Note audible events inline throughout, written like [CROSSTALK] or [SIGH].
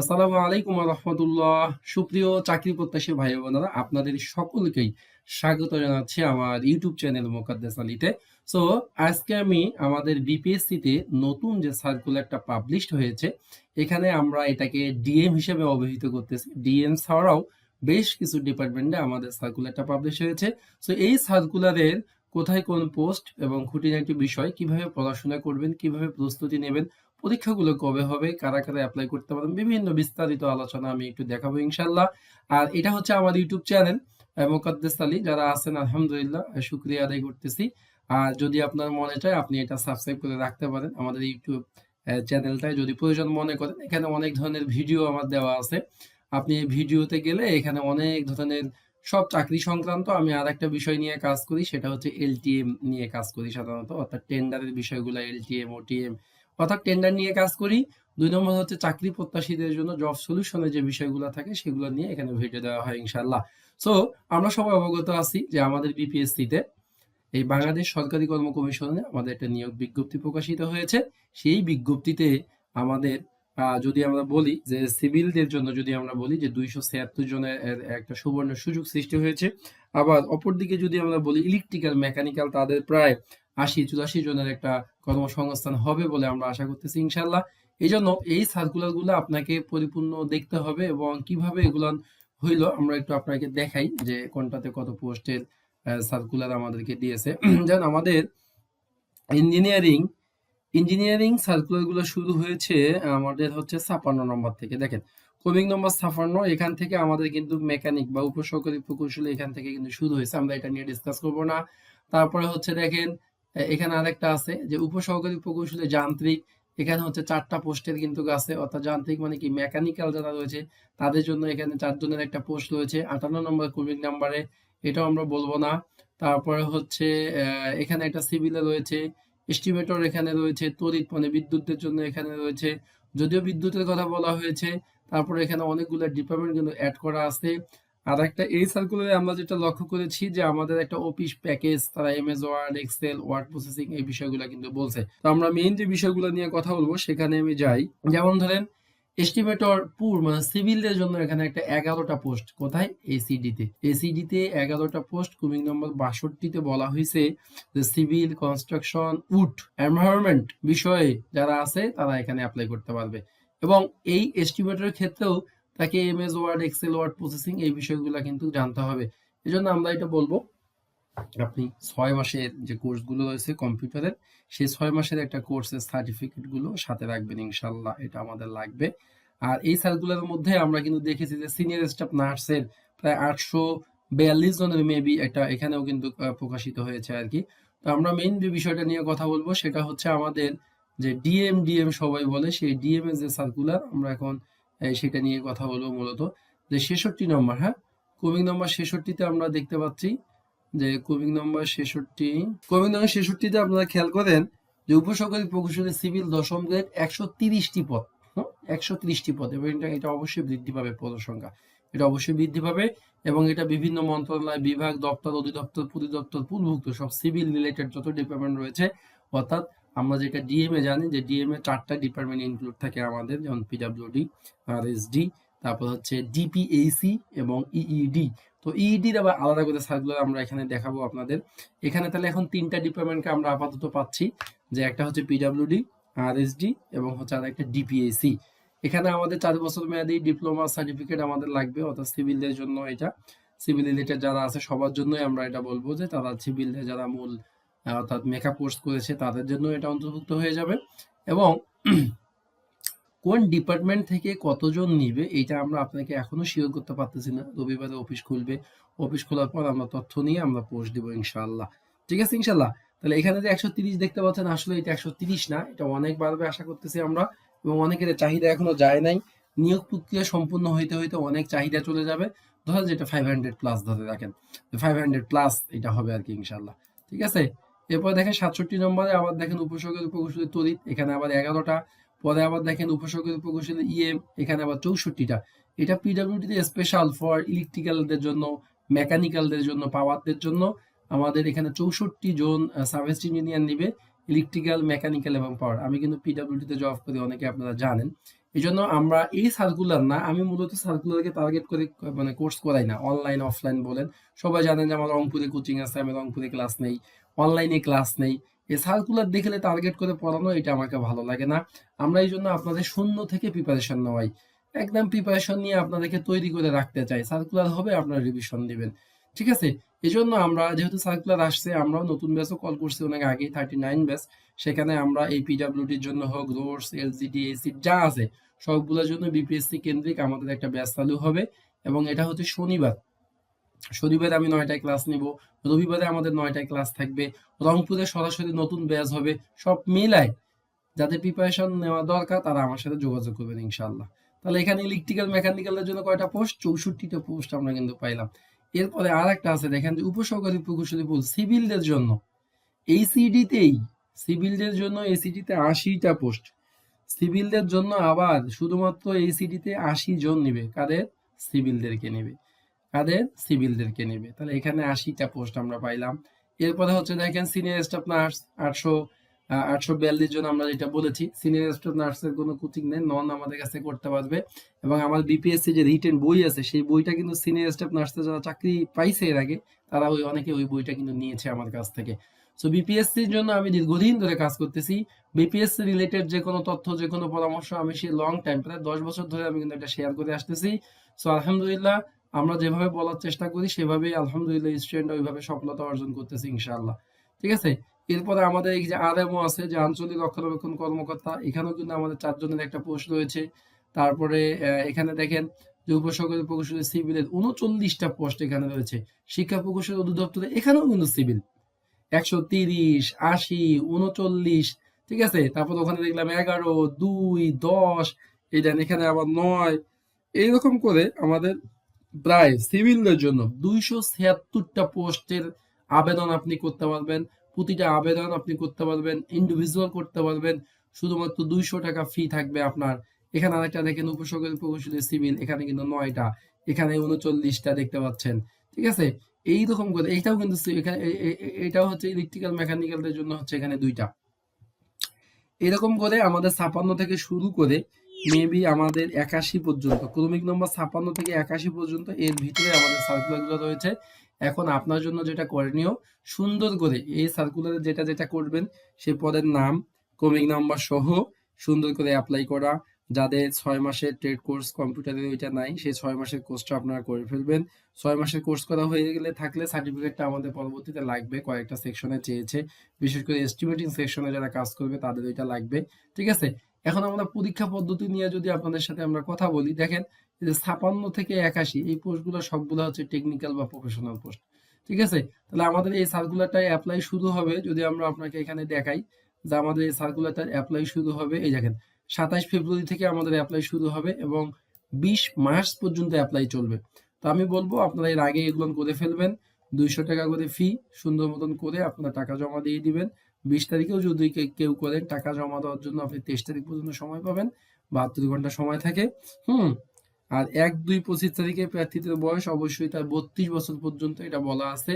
আসসালামু আলাইকুম রহমতুল্লাহ। সুপ্রিয় চাকরি প্রত্যাশী ভাই বোনেরা, আপনাদের সকলকেই স্বাগত জানাচ্ছি আমার ইউটিউব চ্যানেল মোকাদ্দেস আলীতে। সো আজকে আমি আমাদের বিপিএসসি তে নতুন যে সার্কুলারটা পাবলিশড হয়েছে, এখানে আমরা এটাকে ডিএম হিসেবে অবহিত করতেছি। ডিএম ছাড়াও বেশ কিছু ডিপার্টমেন্টে আমাদের সার্কুলারটা পাবলিশ হয়েছে। সো এই সার্কুলারের কোথায় কোন পোস্ট এবং খুঁটিনাটি বিষয়, কীভাবে পড়াশোনা করবেন, কীভাবে প্রস্তুতি নেবেন পরীক্ষাগুলো কবে হবে, কারা কারা অ্যাপ্লাই করতে পারেন বিভিন্ন বিস্তারিত আলোচনা আমি একটু দেখাবো ইনশাল্লাহ আর এটা হচ্ছে আমার ইউটিউব চ্যানেল মোকাদ্দেস আলী। যারা আছেন, আলহামদুলিল্লাহ শুক্রিয়া আদায় করতেছি। আর যদি আপনার মনে চায়, আপনি এটা সাবস্ক্রাইব করে রাখতে পারেন। আমাদের ইউটিউব চ্যানেলটায় যদি প্রয়োজন মনে করেন, এখানে অনেক ধরনের ভিডিও আমার দেওয়া আছে। আপনি এই ভিডিওতে গেলে এখানে অনেক ধরনের সব চাকরি সংক্রান্ত আমি আর একটা বিষয় নিয়ে কাজ করি, সেটা হচ্ছে এলটিএম নিয়ে কাজ করি সাধারণত, অর্থাৎ টেন্ডারের বিষয়গুলো এলটিএম ওটিএম অর্থাৎ টেন্ডার নিয়ে কাজ করি। দুই নম্বর হচ্ছে চাকরি প্রত্যাশীদের জন্য জব সলিউশনের যে বিষয়গুলো থাকে, সেগুলো নিয়ে এখানে ভিডিও দেওয়া হয় ইনশাল্লাহ সো আমরা সবাই অবগত আছি যে আমাদের বিপিএসসি তে এই বাংলাদেশ সরকারি কর্ম কমিশনে আমাদের একটা নিয়োগ বিজ্ঞপ্তি প্রকাশিত হয়েছে। সেই বিজ্ঞপ্তিতে আমাদের যদি আমরা বলি যে সিভিলদের জন্য যদি আমরা বলি যে দুইশো ছিয়াত্তর জনের একটা সুবর্ণ সুযোগ সৃষ্টি হয়েছে। আবার অপরদিকে যদি আমরা বলি ইলেকট্রিক্যাল মেকানিক্যাল তাদের প্রায় আশি চুরাশি জনের একটা কর্মসংস্থান হবে বলে আমরা আশা করতেছি ইনশাল্লাহ এই জন্য এই সার্কুলারগুলো আপনাকে পরিপূর্ণ দেখতে হবে এবং কীভাবে এগুলো হইল আমরা একটু আপনাকে দেখাই যে কোনটাতে কত পোস্টের সার্কুলার আমাদেরকে দিয়েছে। [CLEARS THROAT] যেমন আমাদের ইঞ্জিনিয়ারিং ইঞ্জিনিয়ারিং সার্কুলারগুলো শুরু হয়েছে আমাদের হচ্ছে ছাপান্ন নম্বর থেকে। দেখেন কমিং নম্বর ছাপান্ন, এখান থেকে আমাদের কিন্তু মেকানিক বা উপসহকারী প্রকৌশলী এখান থেকে কিন্তু শুরু হয়েছে। আমরা এটা নিয়ে ডিসকাস করব না। তারপরে হচ্ছে দেখেন এখানে আরেকটা আছে যে উপসহকারী প্রকৌশলী যান্ত্রিক, এখানে হচ্ছে চারটা পোস্টের কিন্তু আছে, অর্থাৎ যান্ত্রিক মানে কি, মেকানিক্যাল যারা রয়েছে, তাদের জন্য এখানে চারজনের একটা পোস্ট রয়েছে, আটান্ন নম্বর কমিং নাম্বারে, এটাও আমরা বলব না। তারপরে হচ্ছে এখানে একটা সিভিলে রয়েছে, এস্টিমেটর এখানে রয়েছে, তড়িৎ মানে বিদ্যুতের জন্য এখানে রয়েছে, যদিও বিদ্যুতের কথা বলা হয়েছে, তারপরে এখানে অনেকগুলো ডিপার্টমেন্ট কিন্তু অ্যাড করা আছে। আর একটা এই সার্কুলারে আমরা যেটা লক্ষ্য করেছি যে আমাদের একটা অফিস প্যাকেজ তারা MS Word Excel word processing এই বিষয়গুলো কিন্তু বলছে। তো আমরা মেইন যে বিষয়গুলো নিয়ে কথা বলব, সেখানে আমি যাই। যেমন ধরেন এস্টিমেটর পুর মানে সিভিলদের জন্য এখানে একটা এগারোটা পোস্ট কোথায়? এসিডি তে। এসিডি তে এগারোটা পোস্ট কুমিং নম্বর বাষট্টিতে বলা হয়েছে যে সিভিল কনস্ট্রাকশন উড এনভায়রনমেন্ট বিষয়ে যারা আছে, তারা এখানে অ্যাপ্লাই করতে পারবে। এবং এই এস্টিমেটরের ক্ষেত্রেও তাকে MS, Word, Excel, word processing এই বিষয়গুলো কিন্তু জানতে হবে। এই জন্য আমরা এটা বলব, আপনি ছয় মাসের যে কোর্সগুলো রয়েছে কম্পিউটারের, সেই ছয় মাসের একটা কোর্সের সার্টিফিকেটগুলো সাথে রাখবেন ইনশাল্লাহ, এটা আমাদের লাগবে। আর এই সার্কুলারের মধ্যে আমরা কিন্তু দেখেছি যে সিনিয়র স্টাফ নার্সের প্রায় আটশো বিয়াল্লিশ জনের মেবি একটা এখানেও কিন্তু প্রকাশিত হয়েছে আর কি। তো আমরা মেইন যে বিষয়টা নিয়ে কথা বলব, সেটা হচ্ছে আমাদের যে ডিএম ডিএম সবাই বলে, সেই ডিএম এর যে সার্কুলার আমরা এখন সেটা নিয়ে কথা বলব মূলত। যে ছেষট্টি নম্বর হ্যাঁ? কমিং নম্বর ছেষট্টিতে আমরা দেখতে পাচ্ছি যে কমিং নম্বর ছেষট্টি কমিং নম্বর ছেষট্টিতে আপনারা খেয়াল করেন যে উপসহকারী প্রকৌশলী সিভিল দশম গ্রেড একশো তিরিশটি পদ একশো তিরিশটি পদ, এবং এটা এটা অবশ্যই বৃদ্ধি পাবে পদ সংখ্যা এটা অবশ্যই বৃদ্ধি পাবে, এবং এটা বিভিন্ন মন্ত্রণালয়, বিভাগ, দপ্তর, অধিদপ্তর পরিদপ্তর পুলভুক্ত সব সিভিল রিলেটেড যত ডিপার্টমেন্ট রয়েছে, অর্থাৎ আমরা যেটা ডিএমএ জানি যে ডিএমএ চারটা ডিপার্টমেন্ট ইনক্লুড থাকে আমাদের, যেমন পিডাব্লিউডি আর এসডি তারপর হচ্ছে ডিপিএসি এবং ইইডি তো ইইডির আবার আলাদা করে সার্কুলার আমরা এখানে দেখাবো আপনাদের। এখানে তাহলে এখন তিনটা ডিপার্টমেন্টকে আমরা আপাতত পাচ্ছি, যে একটা হচ্ছে পিডাব্লিউডি আরএসডি এবং হচ্ছে আর একটা ডিপিএসি এখানে আমাদের চার বছর মেয়াদি ডিপ্লোমা সার্টিফিকেট আমাদের লাগবে, অর্থাৎ সিভিলদের জন্য এটা। সিভিল রিলেটেড যারা আছে সবার জন্যই আমরা এটা বলব যে তারা সিভিলদের যারা মূল অর্থাৎ মেকআপ কোর্স করেছে, তাদের জন্য এটা অন্তর্ভুক্ত হয়ে যাবে। এবং কোন ডিপার্টমেন্ট থেকে কতজন নিবে, এটা আমরা আপনাকে এখনও শিওর করতে পারতেছি না। রবিবারে অফিস খুলবে। অফিস খোলার পর আমরা তথ্য নিয়ে আমরা পোস্ট দিব ইনশাআল্লাহ। ঠিক আছে ইনশাআল্লাহ? তাহলে এখানে যে একশো তিরিশ দেখতে পাচ্ছেন, আসলে এটা একশো তিরিশ না, এটা অনেক বাড়বে আশা করতেছি আমরা। এবং অনেকের চাহিদা এখনও যায় নাই। নিয়োগ প্রক্রিয়া সম্পূর্ণ হইতে হইতে অনেক চাহিদা চলে যাবে। ধরেন যেটা ফাইভ হান্ড্রেড প্লাস ধরে রাখেন। ফাইভ হান্ড্রেড প্লাস এটা হবে আর কি ইনশাল্লাহ ঠিক আছে? এরপর দেখেন সাতষট্টি নম্বরে আবার দেখেন উপসর্গের প্রকৌশলী তড়িৎ, এখানে আবার এগারোটা। পরে আবার দেখেন উপসর্গের প্রকৌশলী ইএম এখানে আবার চৌষট্টিটা। এটা পিডব্লিউডিতে স্পেশাল ফর ইলেকট্রিক্যালদের জন্য মেকানিক্যালদের জন্য পাওয়ারদের জন্য। আমাদের এখানে চৌষট্টি জন সার্ভিস ইঞ্জিনিয়ার নিবে ইলেকট্রিক্যাল মেকানিক্যাল এবং পাওয়ার আমি কিন্তু পিডব্লিউডিতে জব করি, অনেকে আপনারা জানেন। এই জন্য আমরা এই সার্কুলার না, আমি মূলত সার্কুলারকে টার্গেট করে মানে কোর্স করাই না অনলাইন অফলাইন বলেন। সবাই জানেন যে আমার রংপুরে কোচিং আছে, আমি রংপুরে ক্লাস নেই। অনলাইনে ক্লাস নেই। এই সার্কুলার দেখলে টার্গেট করে পড়ানো, এটা আমাকে ভালো লাগে না। আমরা এই জন্য আপনাদের শূন্য থেকে প্রিপারেশন নেওয়াই। একদম প্রিপারেশন নিয়ে আপনাদেরকে তৈরি করে রাখতে চাই। সার্কুলার হবে, আপনারা রিভিশন দিবেন। ঠিক আছে? এই জন্য আমরা, যেহেতু সার্কুলার আসছে, আমরাও নতুন ব্যাচও কল করছি অনেক আগে থার্টি নাইন ব্যাচ সেখানে আমরা এই পিডাব্লিউটির জন্য হোক রোডস এলজিডি এসি যা আছে, সবগুলোর জন্য বিপিএসসি কেন্দ্রিক আমাদের একটা ব্যাচ চালু হবে। এবং এটা হচ্ছে শনিবার। শনিবারে আমি নয়টায় ক্লাস নিব, রবিবারে আমাদের নয়টায় ক্লাস থাকবে, রংপুরে সরাসরি নতুন ব্যাচ হবে, সব মিলায় যাদের প্রিপারেশন নেওয়া দরকার তারা আমার সাথে যোগাযোগ করবেন ইনশাল্লাহ তাহলে এখানে ইলেকট্রিক্যাল মেকানিক্যালের জন্য কয়টা পোস্ট চৌষট্টিটা পোস্ট আমরা কিন্তু পাইলাম। এরপরে আর একটা আছে, দেখেন যে উপসহকারী প্রকৌশলী পুল সিভিলদের জন্য। এইসিডিতেই সিভিলদের জন্য এসিডিতে আশিটা পোস্ট সিভিলদের জন্য আবার শুধুমাত্র এইসিডিতে আশি জন নিবে, কাদের? সিভিলদেরকে নেবে। কাদের সিভিলদেরকে নেবে। তাহলে এখানে আশিটা পোস্ট আমরা পাইলাম। এরপরে হচ্ছে দেখেন সিনিয়র স্টাফ নার্স আটশো আটশো বিয়াল্লিশ জন আমরা যেটা বলেছি, সিনিয়র স্টাফ নার্সের কোনো কোচিং নেই, নন আমাদের কাছে করতে পারবে। এবং আমার বিপিএসসি যে রিটেন বই আছে, সেই বইটা কিন্তু সিনিয়র স্টাফ নার্সের যারা চাকরি পাইছে এর আগে, তারা ওই অনেকে ওই বইটা কিন্তু নিয়েছে আমার কাছ থেকে। সো বিপিএসসির জন্য আমি দীর্ঘদিন ধরে কাজ করতেছি। বিপিএসসি রিলেটেড যে কোনো তথ্য, যে কোনো পরামর্শ আমি সেই লং টাইম প্রায় দশ বছর ধরে আমি কিন্তু এটা শেয়ার করে আসতেছি। সো আলহামদুলিল্লাহ আমরা যেভাবে বলার চেষ্টা করি, সেভাবেই আলহামদুলিল্লাহ স্টুডেন্ট ওইভাবে সফলতা অর্জন করতেছে ইনশাআল্লাহ। ঠিক আছে? এরপরে আমাদের এই যে আরএমও আছে, যে আঞ্চলিক রক্ষণাবেক্ষণ কর্মকর্তা, এখানেও কিন্তু আমাদের চারজনের একটা পোস্ট রয়েছে। তারপরে এখানে দেখেন যে উপসহকারী প্রকৌশলী সিভিলের উনচল্লিশটা পোস্ট এখানে রয়েছে। শিক্ষা প্রকৌশল অধিদপ্তরে এখানেও কিন্তু সিভিল। একশো তিরিশ, আশি, উনচল্লিশ, ঠিক আছে? তারপর ওখানে দেখলাম এগারো, দুই, দশ, এই দেন এখানে আবার নয়। এইরকম করে আমাদের প্রায় সিভিলদের জন্য দুইশো ছিয়াত্তরটা পোস্টের আবেদন আপনি করতে পারবেন, প্রতিটা আবেদন আপনি করতে পারবেন ইন্ডিভিজুয়াল করতে পারবেন, শুধুমাত্র দুইশো টাকা ফি থাকবে আপনার। এখানে আরেকটা দেখেন উপসর্গের প্রকৌশলী সিভিল, এখানে কিন্তু নয়টা, এখানে উনচল্লিশটা দেখতে পাচ্ছেন, ঠিক আছে? এইরকম করে, এইটাও কিন্তু এটাও হচ্ছে ইলেকট্রিক্যাল মেকানিক্যালদের জন্য হচ্ছে এখানে দুইটা। এরকম করে আমাদের ছাপান্ন থেকে শুরু করে মেবি আমাদের একাশি পর্যন্ত, ক্রমিক নম্বর ছাপ্পান্ন থেকে একাশি পর্যন্ত এর ভিতরে আমাদের সার্কুলারগুলো রয়েছে। এখন আপনার জন্য যেটা করণীয় সুন্দর করে এই সার্কুলারে যেটা যেটা করবেন, সে পদের নাম, ক্রমিক নাম্বার সহ সুন্দর করে অ্যাপ্লাই করা যাদের ছয় মাসের ট্রেড কোর্স কম্পিউটারের ওইটা নাই, সেই ছয় মাসের কোর্সটা আপনারা করে ফেলবেন। ছয় মাসের কোর্স করা হয়ে গেলে থাকলে সার্টিফিকেটটা আমাদের পরবর্তীতে লাগবে, কয়েকটা সেকশনে চেয়েছে। বিশেষ করে এস্টিমেটিং সেকশনে যারা কাজ করবে, তাদের ওইটা লাগবে। ঠিক আছে? এখন আমরা পরীক্ষা পদ্ধতি নিয়ে যদি আপনাদের সাথে আমরা কথা বলি, দেখেন যে ছাপান্ন থেকে একাশি, এই পোস্টগুলো সবগুলো হচ্ছে টেকনিক্যাল বা প্রফেশনাল পোস্ট ঠিক আছে? তাহলে আমাদের এই সার্কুলারটা অ্যাপ্লাই শুরু হবে, যদি আমরা আপনাকে এখানে দেখাই যে আমাদের এই সার্কুলারটা অ্যাপ্লাই শুরু হবে, এই দেখেন সাতাইশ ফেব্রুয়ারি থেকে আমাদের অ্যাপ্লাই শুরু হবে এবং বিশ মার্চ পর্যন্ত অ্যাপ্লাই চলবে। তো আমি বলব, আপনারা এর আগে এগুলো করে ফেলবেন। দুইশো টাকা করে ফি সুন্দর মতন করে আপনারা টাকা জমা দিয়ে দিবেন। বিশ তারিখেও যদি কেউ করেন, টাকা জমা দেওয়ার জন্য আপনি তেইশ তারিখ পর্যন্ত সময় পাবেন। বাহাত্তর ঘণ্টা সময় থাকে। হুম? আর এক, দুই, পঁচিশ তারিখে প্রার্থীদের বয়স অবশ্যই তার বত্রিশ বছর পর্যন্ত এটা বলা আছে।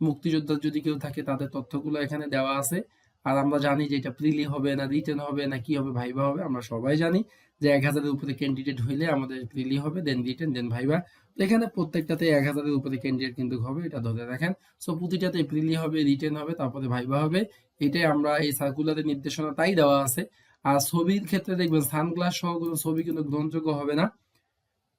মুক্তিযোদ্ধার যদি কেউ থাকে, তাদের তথ্যগুলো এখানে দেওয়া আছে। আর আমরা জানি যে এটা প্রিলি হবে না রিটেন হবে না কি হবে ভাইবা হবে, আমরা সবাই জানি যে এক হাজারের উপরে ক্যান্ডিডেট হইলে আমাদের প্রিলি হবে দেন রিটেন দেন ভাইবা এখানে প্রত্যেকটাতে এক হাজারের উপরে ক্যান্ডিডেট কিন্তু হবে, এটা ধরে রাখেন। সো প্রতিটাতে প্রিলি হবে রিটেন হবে, তারপরে ভাইবা হবে। এটাই আমরা এই সার্কুলারের নির্দেশনা তাই দেওয়া আছে। আর ছবির ক্ষেত্রে দেখবেন সানগ্লাস সহ কোনো ছবি কিন্তু গ্রহণযোগ্য হবে না।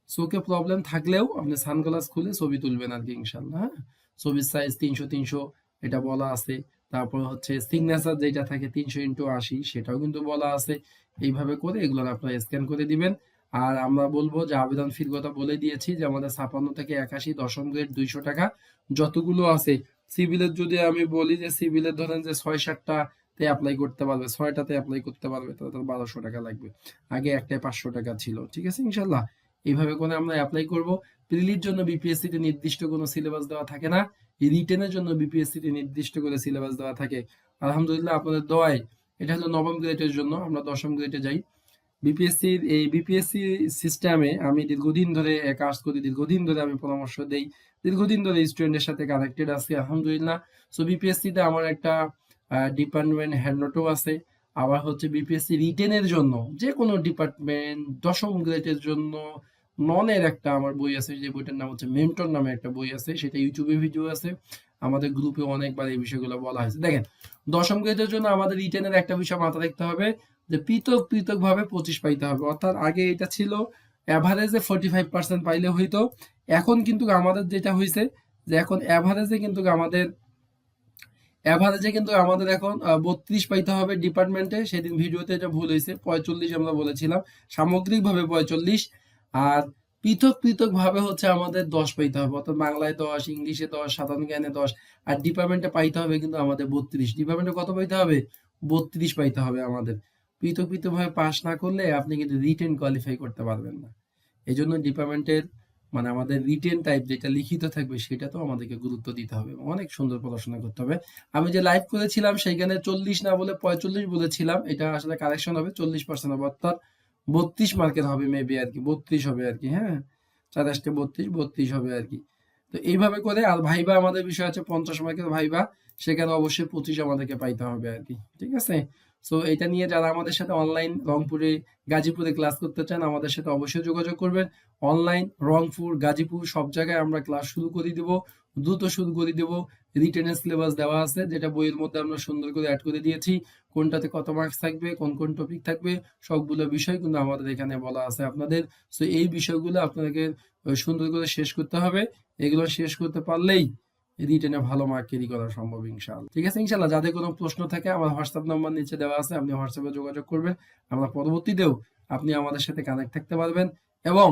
চোখে প্রবলেম থাকলেও আপনি সানগ্লাস খুলে ছবি তুলবেন আর কি ইনশাল্লাহ হ্যাঁ? ছবির সাইজ তিনশো তিনশো, এটা বলা আছে। তারপর হচ্ছে সিগনেচার যেটা থাকে তিনশো ইন্টু আশি, সেটাও কিন্তু বলা আছে। এইভাবে করে এগুলো আপনারা স্ক্যান করে দিবেন। আর আমরা বলব যে আবেদন ফির কথা বলে দিয়েছি যে আমাদের ছাপান্ন থেকে একাশি দশম গ্রেড দুইশো টাকা যতগুলো আছে। সিভিলের যদি আমি বলি যে সিভিলের ধরেন যে ছয় সাতটা তে অ্যাপ্লাই করতে পারবে ছয়টাতে অ্যাপ্লাই করতে পারবে, তাহলে তার বারোশো টাকা লাগবে। আগে একটাই পাঁচশো টাকা ছিল, ঠিক আছে ইনশাল্লাহ এইভাবে করে আমরা অ্যাপ্লাই করব। প্রিলির জন্য বিপিএসসি তে নির্দিষ্ট কোনো সিলেবাস দেওয়া থাকে না। রিটেনের জন্য বিপিএসসি তে নির্দিষ্ট করে সিলেবাস দেওয়া থাকে। আলহামদুলিল্লাহ আপনাদের দোয়ায় এটা হলো নবম গ্রেডের জন্য, আমরা দশম গ্রেডে যাই। বিপিএসসির এই বিপিএসসি সিস্টেমে আমি দীর্ঘদিন ধরে কাজ করি, দীর্ঘদিন ধরে আমি পরামর্শ দেই। দীর্ঘদিন ধরে স্টুডেন্টের সাথে কানেক্টেড আছি, আলহামদুলিল্লাহ। সো বিপিএসসিতে আমার একটা ডিপার্টমেন্ট হ্যান্ডনোটও আছে। আবার হচ্ছে বিপিএসসি রিটেনের জন্য যে কোনো ডিপার্টমেন্ট দশম গ্রেডের জন্য ননের একটা আমার বই আছে, যে বইটার নাম হচ্ছে মেন্টর নামে একটা বই আছে, সেটা ইউটিউবে ভিডিও আছে। আমাদের গ্রুপে অনেকবার এই বিষয়গুলো বলা হয়েছে। দেখেন, দশম গ্রেডের জন্য আমাদের রিটেনের একটা বিষয় মাথায় রাখতে হবে, যে পৃথক পৃথক ভাবে পঁচিশ পাইতে হবে। অর্থাৎ আগে এটা ছিল অ্যাভারেজে ফোর্টি ফাইভ পার্সেন্ট পাইলে হইতো। এখন কিন্তু আমাদের যেটা হয়েছে যে এখন অ্যাভারেজে কিন্তু আমাদের অ্যাভারেজে কিন্তু আমাদের এখন বত্রিশ পাইতে হবে ডিপার্টমেন্টে সেদিন ভিডিওতে এটা ভুল হয়েছে পঁয়তাল্লিশ আমরা বলেছিলাম। সামগ্রিকভাবে পঁয়তাল্লিশ আর পৃথক পৃথক ভাবে হচ্ছে আমাদের দশ পাইতে হবে। অর্থাৎ বাংলায় দশ, ইংলিশে দশ, সাধারণ জ্ঞানে দশ, আর ডিপার্টমেন্টে পাইতে হবে কিন্তু আমাদের বত্রিশ। ডিপার্টমেন্টে কত পাইতে হবে? বত্রিশ পাইতে হবে আমাদের। পৃথক পৃথক ভাবে পাস না করলে আপনি কিন্তু রিটেন কোয়ালিফাই করতে পারবেন না। এই জন্য ডিপার্টমেন্টের মানে আমাদের রিটেন টাইপ যেটা লিখিত থাকবে সেটা তো আমাদেরকে গুরুত্ব দিতে হবে অনেক সুন্দর পড়াশোনা করতে হবে। আমি যে লাইভ করেছিলাম সেইখানে চল্লিশ না বলে পঁয়তাল্লিশ বলেছিলাম, এটা আসলে কারেকশন হবে, চল্লিশ পার্সেন্ট অর্থাৎ বত্রিশ মার্কের হবে মেবি আর কি, বত্রিশ হবে আর কি হ্যাঁ? চারাশটা বত্রিশ বত্রিশ হবে আর কি। তো এইভাবে করে, আর ভাইবা আমাদের বিষয় আছে পঞ্চাশ মার্কের ভাইবা, সেখানে অবশ্যই পঁচিশ আমাদেরকে পাইতে হবে আর কি, ঠিক আছে? সো এটা নিয়ে যারা আমাদের সাথে অনলাইন রংপুরে, গাজীপুরে ক্লাস করতে চান, আমাদের সাথে অবশ্যই যোগাযোগ করবেন। অনলাইন রংপুর, গাজীপুর সব জায়গায় আমরা ক্লাস শুরু করে দিব। দ্রুত শুরু করে দেব। রিটেনের সিলেবাস দেওয়া আছে, যেটা বইয়ের মধ্যে আমরা সুন্দর করে অ্যাড করে দিয়েছি। কোনটাতে কত মার্কস থাকবে, কোন কোন টপিক থাকবে, সবগুলো বিষয় কিন্তু আমাদের এখানে বলা আছে আপনাদের। সো এই বিষয়গুলো আপনাদেরকে সুন্দর করে শেষ করতে হবে। এগুলো শেষ করতে পারলেই রিটেনে ভালো মার্ক ক্যারি করা সম্ভব ইনশাআল্লাহ। ঠিক আছে ইনশাল্লাহ যাদের কোনো প্রশ্ন থাকে, আমার হোয়াটসঅ্যাপ নাম্বার নিচে দেওয়া আছে, আপনি হোয়াটসঅ্যাপে যোগাযোগ করবেন। আমরা পরবর্তীতেও আপনি আমাদের সাথে কানেক্ট থাকতে পারবেন। এবং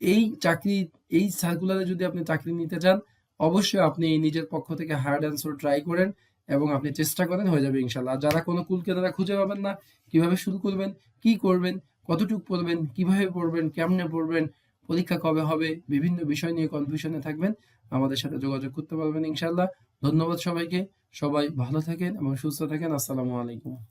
এই চাকরি, এই সার্কুলারে যদি আপনি চাকরি নিতে চান অবশ্যই আপনি নিজের পক্ষ থেকে হার্ড অ্যান্সার ট্রাই করেন এবং আপনি চেষ্টা করেন, হয়ে যাবে ইনশাল্লাহ। যারা কোনো কুল কেনারা খুঁজে পাবেন না, কীভাবে শুরু করবেন, কি করবেন, কতটুকু পড়বেন, কীভাবে পড়বেন, কেমনে পড়বেন, পরীক্ষা কবে হবে, বিভিন্ন বিষয় নিয়ে কনফিউশনে থাকবেন, আমাদের সাথে যোগাযোগ করতে পারবেন ইনশাল্লাহ। ধন্যবাদ সবাইকে। সবাই ভালো থাকেন এবং সুস্থ থাকেন। আসসালামু আলাইকুম।